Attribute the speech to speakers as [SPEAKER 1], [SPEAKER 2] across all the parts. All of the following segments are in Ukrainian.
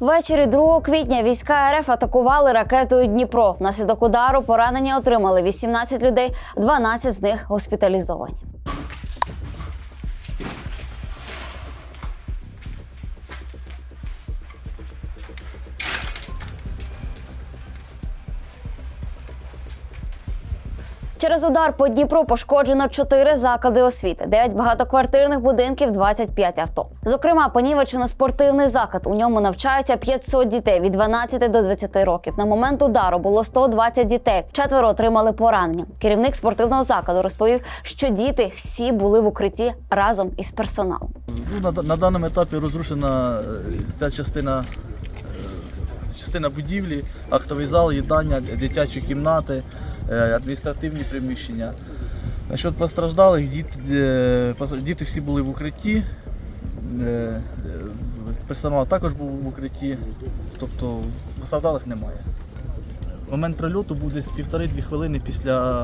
[SPEAKER 1] Ввечері 2 квітня війська РФ атакували ракетою Дніпро. Внаслідок удару поранення отримали 18 людей, 12 з них госпіталізовані. Через удар по Дніпру пошкоджено 4 заклади освіти, 9 багатоквартирних будинків, 25 авто. Зокрема, понівечено спортивний заклад. У ньому навчаються 500 дітей від 12 до 20 років. На момент удару було 120 дітей. Четверо отримали поранення. Керівник спортивного закладу розповів, що діти всі були в укритті разом із персоналом.
[SPEAKER 2] Ну, на, на даному етапі розрушена е, ця частина, е, частина будівлі, актовий зал, їдання, дитячі кімнати, адміністративні приміщення. Насчет постраждалих, діти, е, діти всі були в укритті. е, е, Персонал також був в укритті, тобто постраждалих немає. Момент прильоту був десь півтори-дві хвилини після,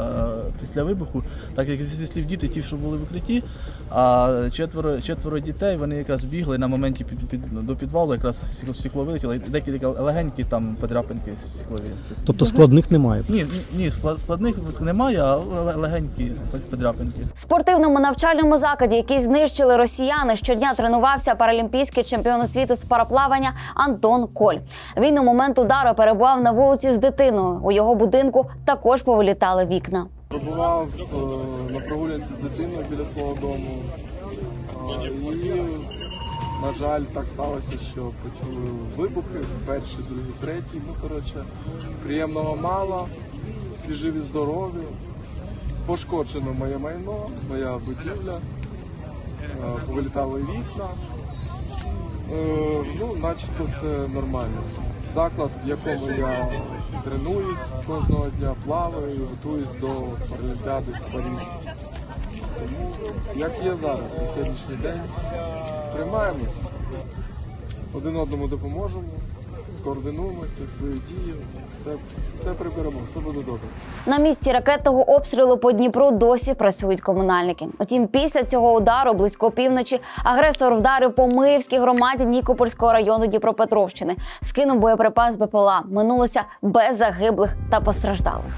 [SPEAKER 2] після вибуху, так як зі слів діти, ті, що були в укритті, а четверо, четверо дітей вони якраз бігли на моменті під, під, до підвалу, якраз стекло- вилетіло, і декілька легенькі там подряпинки стеклові.
[SPEAKER 3] Тобто складних немає.
[SPEAKER 2] Ні, ні, ні, склад- складних немає, а легенькі подряпинки.
[SPEAKER 1] В спортивному навчальному закладі, який знищили росіяни, щодня тренувався паралімпійський чемпіон світу з параплавання Антон Коль. Він у момент удару перебував на вулиці з дитиною. У його будинку також повилітали вікна.
[SPEAKER 4] Пробував е, на прогулянці з дитиною біля свого дому. Е, І, на жаль, так сталося, що почули вибухи, перший, другий, третій. Ну, коротше, приємного мало, всі живі, здорові. Пошкоджено моє майно, моя будівля, е, повилітали вікна. Ну, начебто все нормально. Заклад, в якому я тренуюсь кожного дня, плаваю, готуюсь до Паралімпіади в Парижі. Тому, як є зараз, на сьогоднішній день, тримаємось, один одному допоможемо, скоординуємося, свої дії, все, все приберемо, все буде добре.
[SPEAKER 1] На місці ракетного обстрілу по Дніпру досі працюють комунальники. Утім, після цього удару близько півночі агресор вдарив по Мирівській громаді Нікопольського району Дніпропетровщини. Скинув боєприпас БПЛА. Минулося без загиблих та постраждалих.